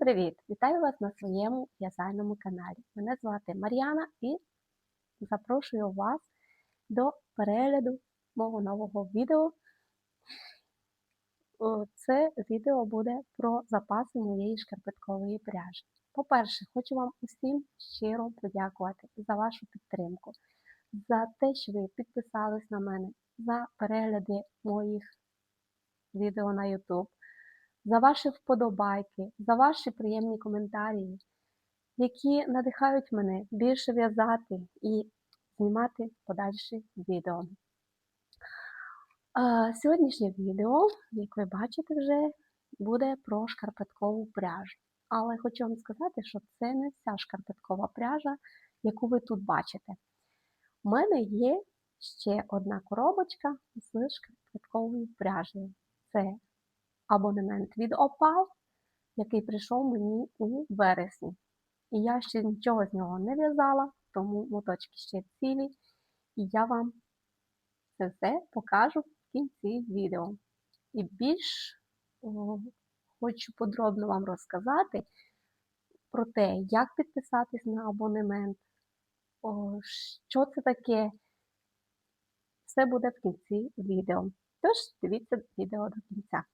привіт! Вітаю вас на своєму в'язальному каналі. Мене звати Мар'яна і запрошую вас до перегляду мого нового відео. Це відео буде про запаси моєї шкарпеткової пряжі. По-перше, хочу вам усім щиро подякувати за вашу підтримку, за те, що ви підписались на мене, за перегляди моїх відео на YouTube за ваші вподобайки, за ваші приємні коментарі, які надихають мене більше в'язати і знімати подальші відео. Сьогоднішнє відео, як ви бачите, вже буде про шкарпеткову пряжу. Але хочу вам сказати, що це не вся шкарпеткова пряжа, яку ви тут бачите. У мене є ще одна коробочка з шкарпетковою пряжею. Це абонемент від Opal, який прийшов мені у вересні. І я ще нічого з нього не в'язала, тому моточки ще цілі. І я вам це все покажу в кінці відео. І більш о, хочу подробно вам розказати про те, як підписатись на абонемент, о, що це таке. Все буде в кінці відео. Тож, дивіться відео до кінця.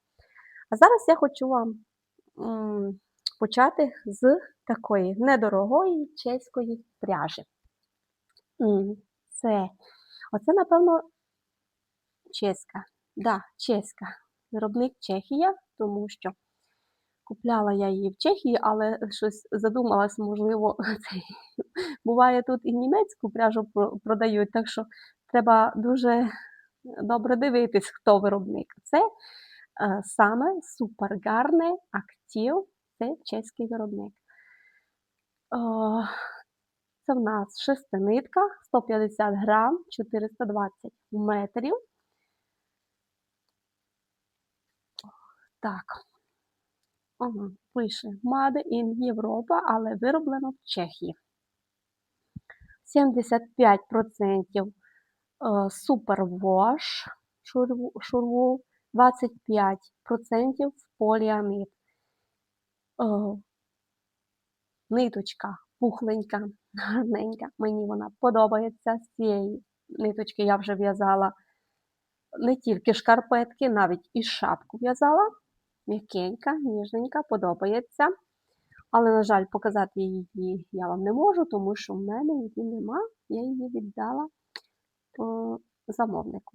А зараз я хочу вам почати з такої недорогої чеської пряжі. Це, Оце, напевно, чеська. Да, чеська. Виробник Чехія, тому що купляла я її в Чехії, але щось задумалась, можливо, це, буває тут і німецьку пряжу продають, так що треба дуже добре дивитись, хто виробник. Це саме супергарний актив це чеський виробник. Е, це в нас шестинитка, 150 грам, 420 метрів. Так, ага, пише Made in Європа, але вироблено в Чехії. 75% супервош шурву, 25% поліамід. О, ниточка пухленька, гарненька. Мені вона подобається. З цієї ниточки я вже в'язала не тільки шкарпетки, навіть і шапку в'язала. М'якенька, ніжненька, подобається. Але, на жаль, показати її я вам не можу, тому що в мене її нема, я її віддала о, замовнику.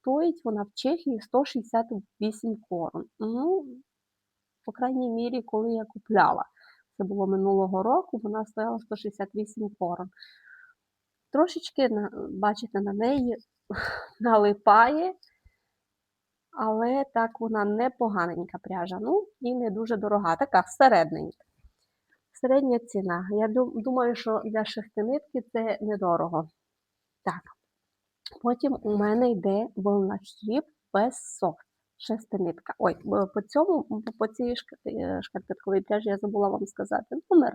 Стоїть вона в Чехії 168 корон. Ну, по крайній мірі, коли я купляла. Це було минулого року, вона стояла 168 корон. Трошечки, бачите, на неї налипає, але так вона непоганенька пряжа. Ну, і не дуже дорога, така середненька. Середня ціна. Я думаю, що для шестинитки це недорого. Так. Потім у мене йде волнахліб без софт. Шестинитка. Ой, по цьому, по цій е, шкарпетковій пряжі я забула вам сказати номер.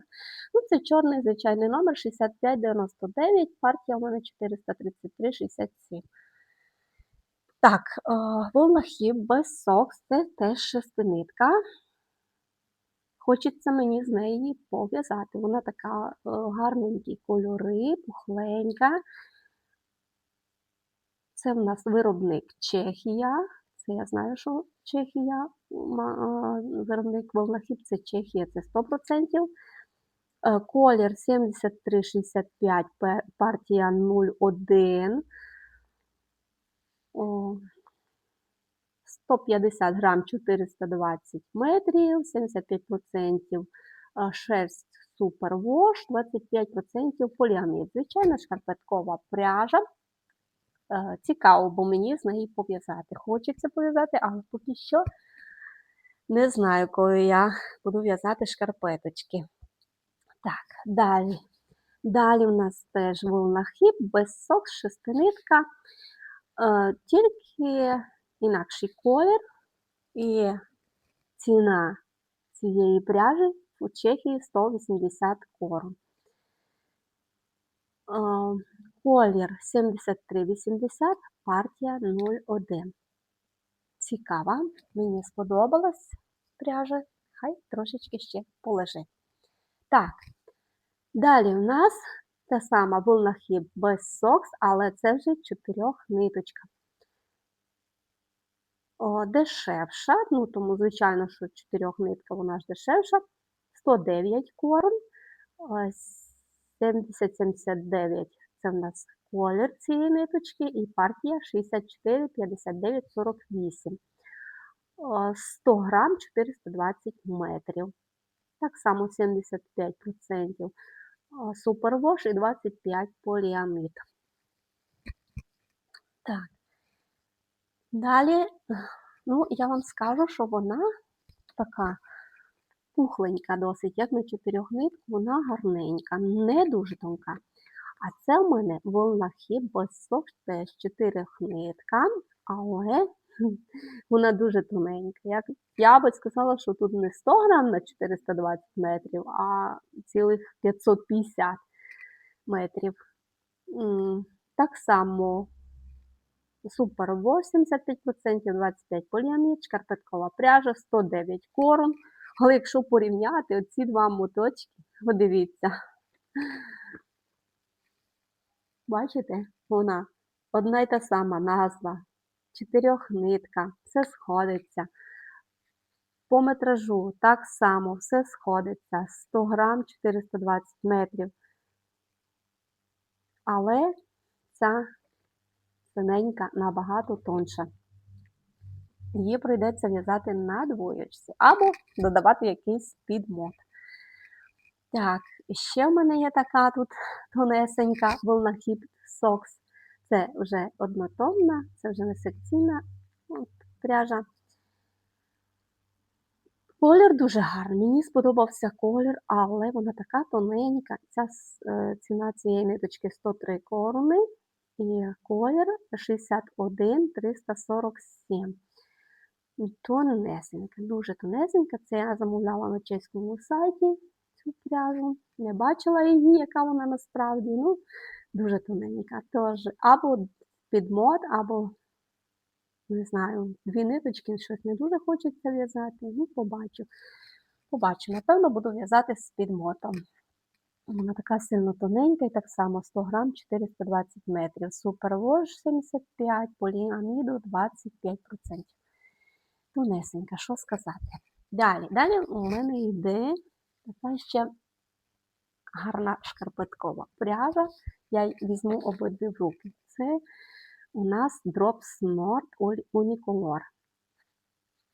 Ну, Це чорний звичайний номер 6599, партія у мене 433,67. Так, волнахіб без сокс це теж шестинитка. Хочеться мені з неї пов'язати. Вона така гарненькі кольори, пухленька. Це в нас виробник Чехія. Це я знаю, що Чехія, виробник волнахіб це Чехія, це 100%. Е, колір 7365, партія 01. 150 грам 420 метрів, 75% е, шерсть супервош, 25% поліамід. Звичайно, шкарпеткова пряжа. Е, цікаво, бо мені з неї пов'язати. Хочеться пов'язати, але поки що не знаю, коли я буду в'язати шкарпеточки. Так, далі. Далі у нас теж волнахіп, без сокс, шестинитка, е, тільки інакший колір і ціна цієї пряжі у Чехії 180 корон. Колір 7380, партія 01. Цікава, мені сподобалась. пряжа, хай трошечки ще полежить. Так, далі у нас та сама волнахіб без сокс, але це вже чотирьох ниточка. О, дешевша, ну тому, звичайно, що чотирьох нитка вона ж дешевша. 109 корм, 70-79 це в нас колір цієї ниточки, і партія 64, 59, 48. 100 грам 420 метрів. Так само 75% супервош і 25 поліамід. Так. Далі, ну, я вам скажу, що вона така пухленька досить, як на чотирьох нитку, вона гарненька, не дуже тонка. А це в мене волнахіб безсок теж чотирьох нитка, але вона дуже тоненька. Як я би сказала, що тут не 100 грам на 420 метрів, а цілих 550 метрів. Так само супер 85%, 25 поліамід, шкарпеткова пряжа, 109 корм. Але якщо порівняти оці два моточки, подивіться. Бачите, вона одна й та сама назва, чотирьохнитка, все сходиться. По метражу так само все сходиться. 100 грам 420 метрів. Але ця синенька набагато тонша. Її прийдеться в'язати на двоєчці або додавати якийсь підмот. Так, ще в мене є така тут тонесенька волнахіп сокс. Це вже однотонна, це вже не секційна от, пряжа. Колір дуже гарний. Мені сподобався колір, але вона така тоненька. Ця е, ціна цієї ниточки 103 корони і колір 61 347. Тонесенька, дуже тонесенька. Це я замовляла на чеському сайті цю пряжу. Не бачила її, яка вона насправді. ну, Дуже тоненька. Тож, або підмот, або, не знаю, дві ниточки, щось не дуже хочеться в'язати. Ну, побачу. Побачу, напевно, буду в'язати з підмотом. Вона така сильно тоненька і так само 100 грам 420 метрів. Супервож 75, поліаміду 25%. Тонесенька, що сказати. Далі, далі у мене йде така ще гарна шкарпеткова пряжа. Я візьму обидві в руки. Це у нас Drops Nord Unicolor.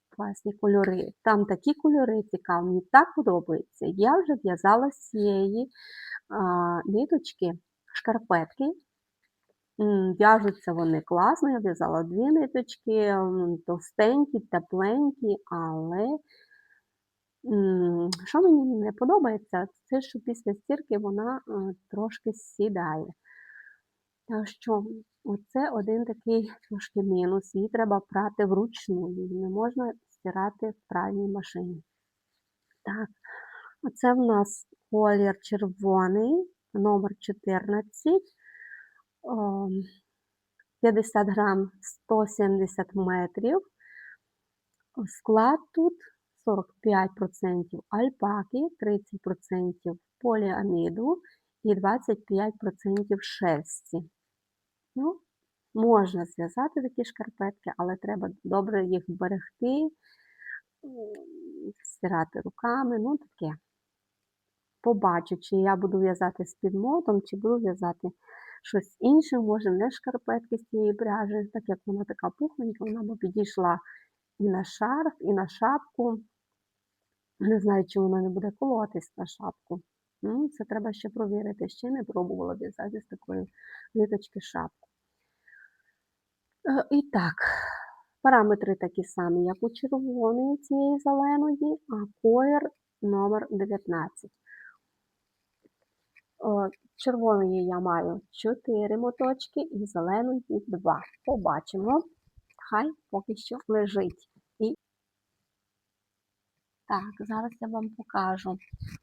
Класні кольори. Там такі кольори цікаві, мені так подобається. Я вже в'язала з цієї а, ниточки шкарпетки. В'яжуться вони класно, я в'язала дві ниточки, товстенькі, тепленькі, але що мені не подобається, це що після стірки вона трошки сідає. Так що оце один такий трошки мінус. Її треба прати вручну, її не можна стирати в пральній машині. Так, оце в нас колір червоний, номер 14. 50 грам 170 метрів. Склад тут 45% альпаки, 30% поліаміду і 25% шерсті. Ну, Можна зв'язати такі шкарпетки, але треба добре їх берегти, стирати руками, ну таке. Побачу, чи я буду в'язати з підмотом, чи буду в'язати щось інше, може не шкарпетки з цієї пряжі, так як вона така пухленька, вона б підійшла і на шарф, і на шапку. Не знаю, чи вона не буде колотись на шапку. Ну, Це треба ще провірити. Ще не пробувала в'язати з такої ниточки шапку. Е, і так, параметри такі самі, як у червоної цієї зеленої, а колір номер 19. Червоної я маю 4 моточки і зеленої 2. Побачимо. Хай поки що лежить. Так, зараз я вам покажу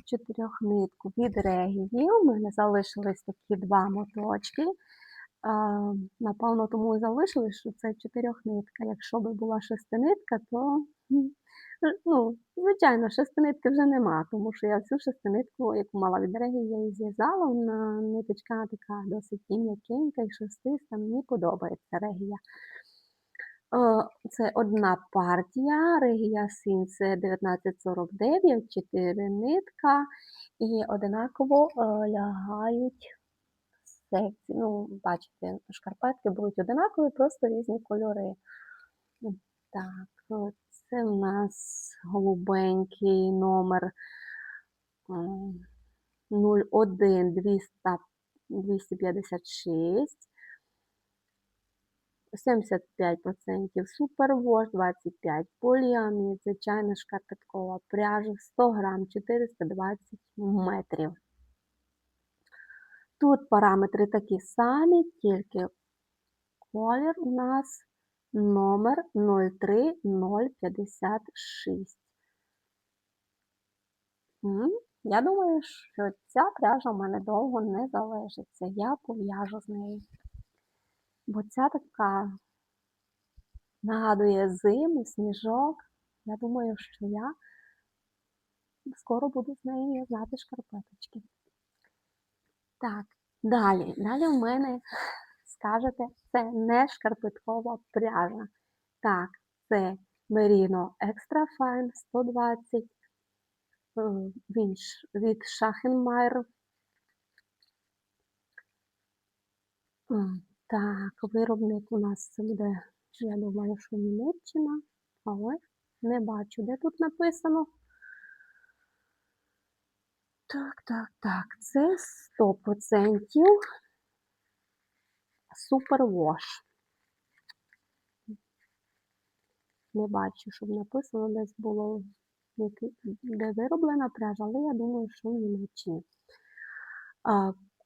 чотирьохнитку від регії. У мене залишились такі два моточки. Напевно, тому і залишилось, що це чотирьохнитка. Якщо б була шестинитка, то Ну, звичайно, шестинитки вже нема, тому що я всю шестинитку, яку мала від регії, я її зв'язала. Вона ниточка така досить і м'якенька, і шерстиста. Мені подобається регія. Е, Це одна партія, регія син це 1949, 4 нитка, і одинаково е, лягають секції. Ну, бачите, шкарпетки будуть одинакові, просто різні кольори. Так, це в нас голубенький номер м, 01 200 256. 75% супервош, 25 поліамід, звичайна шкарпеткова пряжа, 100 грам, 420 метрів. Тут параметри такі самі, тільки колір у нас номер 03056. Я думаю, що ця пряжа в мене довго не залишиться. Я пов'яжу з нею. Бо ця така нагадує зиму, сніжок. Я думаю, що я скоро буду з нею в'язати шкарпеточки. Так, далі. Далі в мене, скажете, це не шкарпеткова пряжа. Так, це Merino Extra Fine 120 е, він від Schachenmeier. Так, виробник у нас це буде, я думаю, що Німеччина, але не бачу, де тут написано. Так, так, так, це 100% Superwash. Не бачу, щоб написано десь було, де вироблена пряжа, але я думаю, що в Німеччині.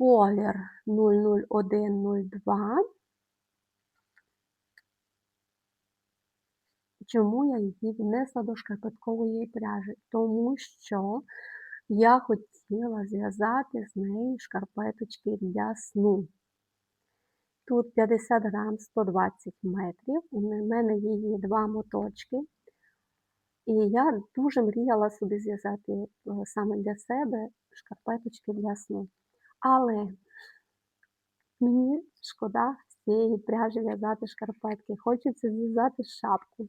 Колір 00102. Чому я її внесла до шкарпеткової пряжі? Тому що я хотіла зв'язати з неї шкарпеточки для сну. Тут 50 грам 120 метрів. У мене її два моточки. І я дуже мріяла собі зв'язати е, саме для себе шкарпеточки для сну. Але мені шкода з цієї пряжі в'язати шкарпетки. Хочеться зв'язати шапку.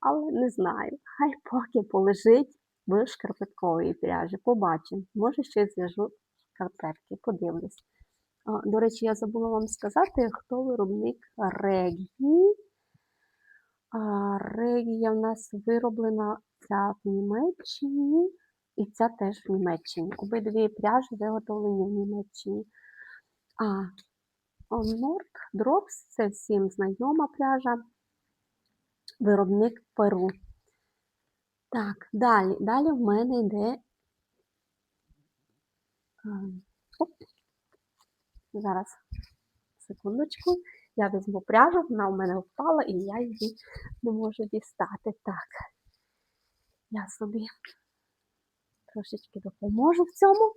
Але не знаю. Хай поки полежить в шкарпетковій пряжі. Побачимо. Може, ще зв'яжу шкарпетки, подивлюсь. До речі, я забула вам сказати, хто виробник Регії. Регія в нас вироблена ця в Німеччині і ця теж в Німеччині. Обидві пряжі виготовлені в Німеччині. А Норд Drops це всім знайома пряжа, виробник Перу. Так, далі. Далі в мене йде. Оп. Зараз, секундочку. Я візьму пряжу, вона у мене впала, і я її не можу дістати. Так, я собі трошечки допоможу в цьому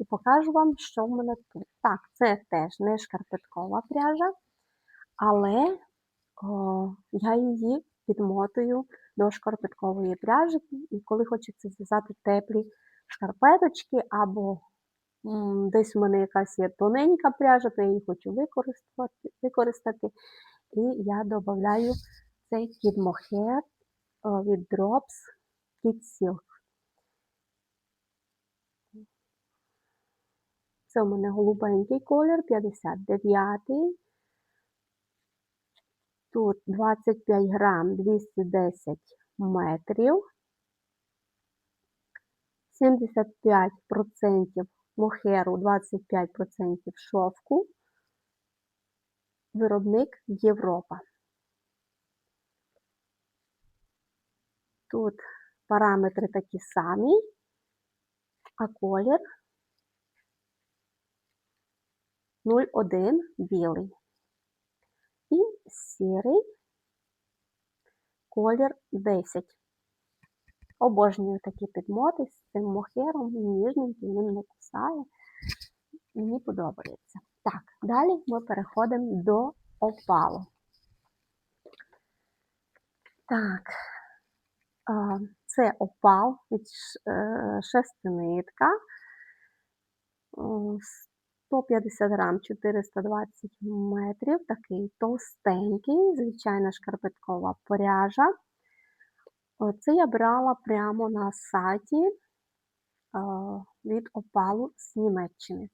і покажу вам, що в мене тут. Так, це теж не шкарпеткова пряжа, але о, я її підмотую до шкарпеткової пряжі, і коли хочеться зв'язати теплі шкарпеточки, або десь у мене якась є тоненька пряжа, то я її хочу використати, використати і я додаю цей Mohair о, від Drops Kid Silk. Це у мене голубенький колір, 59-й. Тут 25 грам 210 метрів. 75% мохеру, 25% шовку. Виробник Європа. Тут параметри такі самі, а колір 01 білий. І сірий колір 10. Обожнюю такі підмоти з цим мохером, ніжненький, він не кусає. Мені подобається. Так, далі ми переходимо до опалу. Так, Це опал від е, шестинитка. 150 грам, 420 метрів, такий товстенький, звичайна шкарпеткова пряжа. Це я брала прямо на сайті е, від опалу з Німеччини.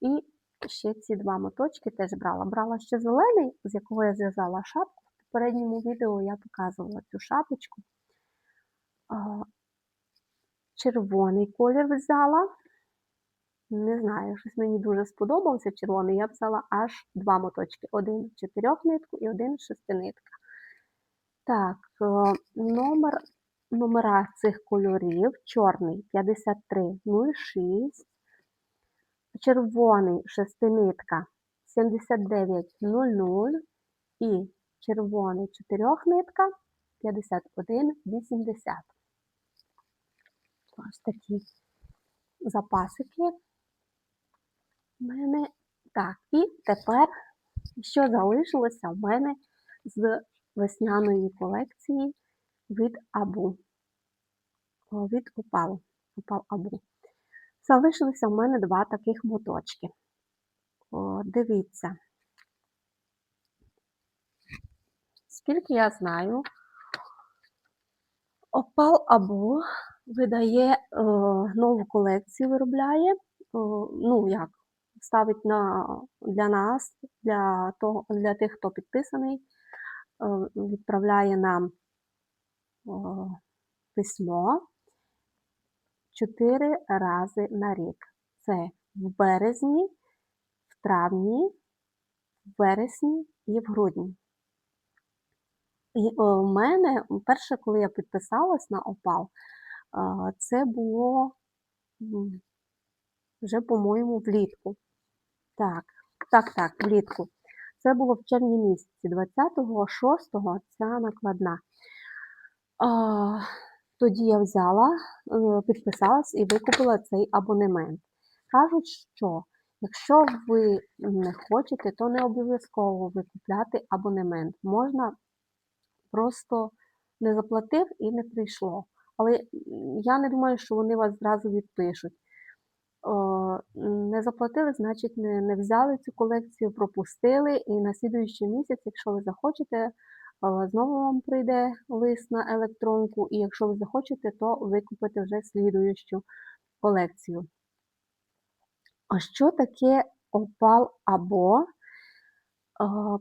І ще ці два моточки теж брала. Брала ще зелений, з якого я зв'язала шапку. В попередньому відео я показувала цю шапочку. Червоний колір взяла. Не знаю, щось мені дуже сподобався червоний. Я взяла аж два моточки: один чотирьохнитку і один шестинитка. Так, е, номер, номера цих кольорів: чорний 5306, червоний шестинитка 7900 і червоний чотирьохнитка 5180. Ось такі запасики мене. Так, і тепер, що залишилося в мене з весняної колекції від Абу. О, Від Опал. Опал Абу. Залишилися в мене два таких моточки. О, дивіться. Скільки я знаю, Опал Абу видає е, нову колекцію, виробляє. Е, ну, як, ставить на, для нас, для, того, для тих, хто підписаний, е, відправляє нам письмо чотири рази на рік. Це в березні, в травні, в вересні і в грудні. І о, в мене перше, коли я підписалась на опал, це було вже, по-моєму, влітку. Так, так, так, влітку. Це було в червні місяці, 26-го ця накладна. А, тоді я взяла, е, підписалась і викупила цей абонемент. Кажуть, що якщо ви не хочете, то не обов'язково викупляти абонемент. Можна просто не заплатив і не прийшло. Але я не думаю, що вони вас зразу відпишуть. Не заплатили, значить не, не взяли цю колекцію, пропустили, і на слідуючий місяць, якщо ви захочете, знову вам прийде лист на електронку, і якщо ви захочете, то викупите вже слідуючу колекцію. А що таке опал або?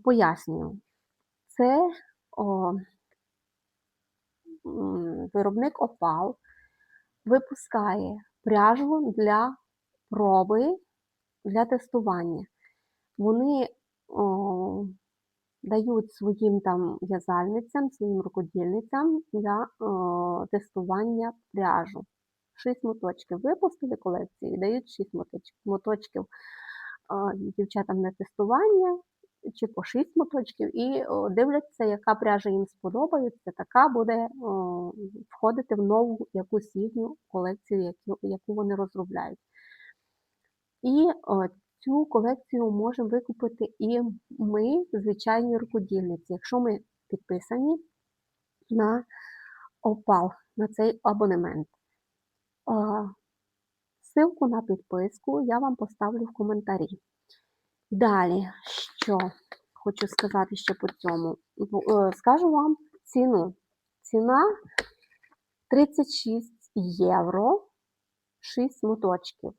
Пояснюю. Це о, виробник опал випускає пряжу для проби для тестування. Вони о, дають своїм там в'язальницям, своїм рукодільницям для о, тестування пряжу. Шість моточків випустили колекції дають шість моточків, моточків о, дівчатам на тестування чи по шість моточків, і о, дивляться, яка пряжа їм сподобається, така буде о, входити в нову якусь їхню колекцію, яку, яку вони розробляють. І цю колекцію можемо викупити і ми, звичайні рукодільниці, якщо ми підписані на опал, на цей абонемент. Ссылку на підписку я вам поставлю в коментарі. Далі, що хочу сказати ще по цьому. Е, Скажу вам ціну. Ціна 36 євро, 6 моточків.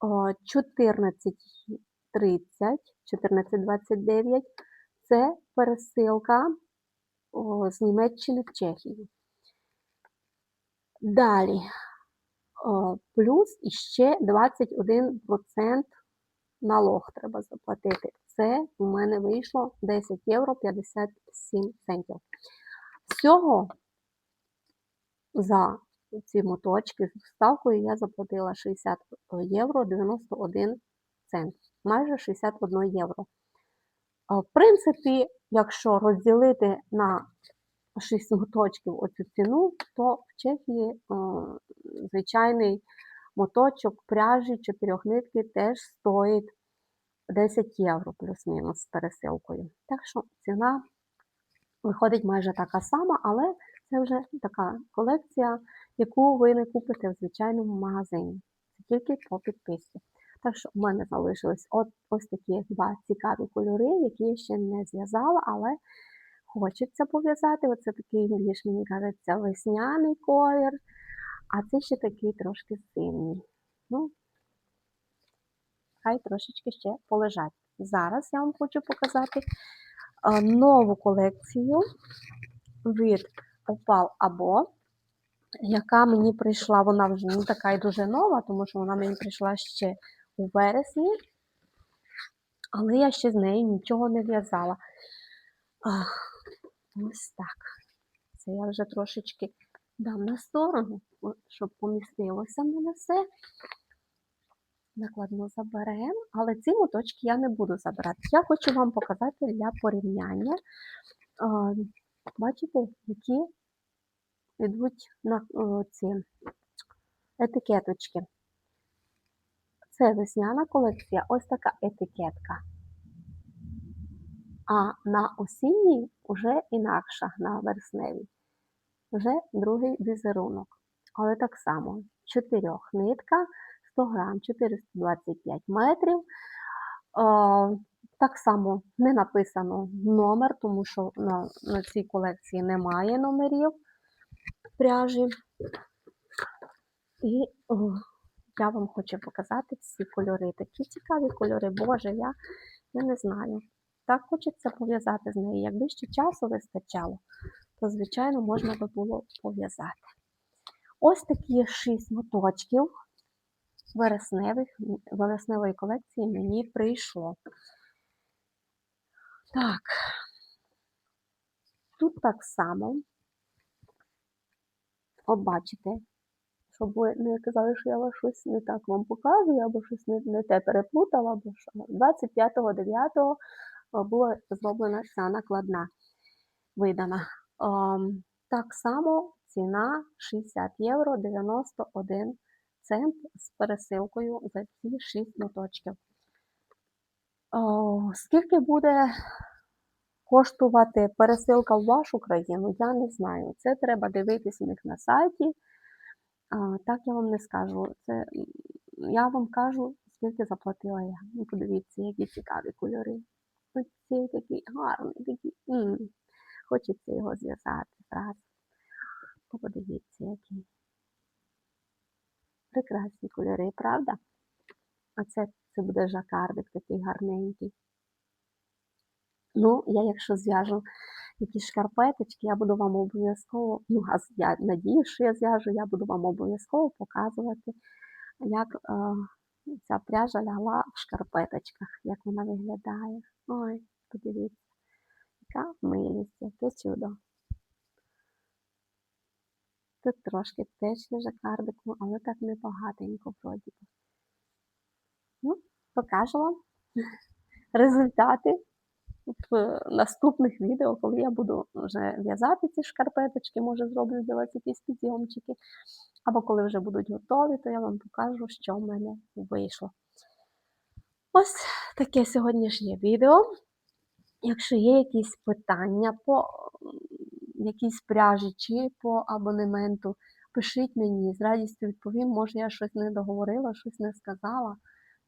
О, 14.30, 14.29 це пересилка з Німеччини в Чехію. Далі, плюс іще 21% налог треба заплатити. Це у мене вийшло 10 євро 57 центів. Всього за ці моточки з вставкою я заплатила 60 євро 91 цент, майже 61 євро. В принципі, якщо розділити на 6 моточків оцю ціну, то в Чехії е, звичайний моточок пряжі чотирьохнитки теж стоїть 10 євро плюс-мінус з пересилкою. Так що ціна виходить майже така сама, але Це вже така колекція, яку ви не купите в звичайному магазині. Це тільки по підписці. Так що в мене залишились от, ось такі два цікаві кольори, які я ще не зв'язала, але хочеться пов'язати. Оце такий більш, мені кажеться, весняний колір, а це ще такий трошки синій. Ну, хай трошечки ще полежать. Зараз я вам хочу показати е, нову колекцію від Opal або яка мені прийшла, вона вже не така і дуже нова, тому що вона мені прийшла ще у вересні, але я ще з неї нічого не в'язала. Ось так. Це я вже трошечки дам на сторону, щоб помістилося мене все. Накладно заберемо, але ці моточки я не буду забирати. Я хочу вам показати для порівняння. Бачите, які йдуть на ці етикеточки. Це весняна колекція, ось така етикетка. А на осінній вже інакша, на вересневій. Вже другий візерунок. Але так само, чотирьох нитка, 100 грам, 425 метрів. Так само не написано номер, тому що на, на цій колекції немає номерів пряжі. І о, я вам хочу показати всі кольори. Такі цікаві кольори. Боже, я, я не знаю. Так хочеться пов'язати з нею. Якби ще часу вистачало, то, звичайно, можна би було пов'язати. Ось такі шість моточків вересневих, вересневої колекції мені прийшло. Так, тут так само, от бачите, щоб ви не казали, що я вас щось не так вам показую, або щось не, не те переплутала, або що. 25.09 була зроблена ця накладна видана. Так само ціна 60 євро 91 цент з пересилкою за ці 6 моточків. Скільки буде коштувати пересилка в вашу країну, я не знаю. Це треба дивитись у них на сайті. Так я вам не скажу. Це, я вам кажу, скільки заплатила я. Ну, подивіться, які цікаві кольори. Ось цей такий гарний, такий. м, Хочеться його зв'язати зразу. О, Подивіться, який. Прекрасні кольори, правда? А це, це буде жакардик такий гарненький. Ну, я якщо зв'яжу якісь шкарпеточки, я буду вам обов'язково, ну, а я надію, що я зв'яжу, я буду вам обов'язково показувати, як е, ця пряжа лягла в шкарпеточках, як вона виглядає. Ой, подивіться, яка милість, яке чудо. Тут трошки теж є жакардику, але так небагатенько вроді. Ну, покажу вам результати в наступних відео, коли я буду вже в'язати ці шкарпеточки, може зроблю для вас якісь підйомчики. Або коли вже будуть готові, то я вам покажу, що в мене вийшло. Ось таке сьогоднішнє відео. Якщо є якісь питання по якійсь пряжі чи по абонементу, пишіть мені, з радістю відповім. Може, я щось не договорила, щось не сказала.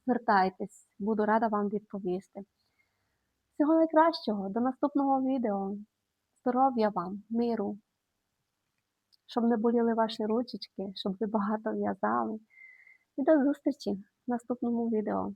Звертайтесь, буду рада вам відповісти. Всього найкращого, до наступного відео. Здоров'я вам, миру, щоб не боліли ваші ручечки, щоб ви багато в'язали. І до зустрічі в наступному відео.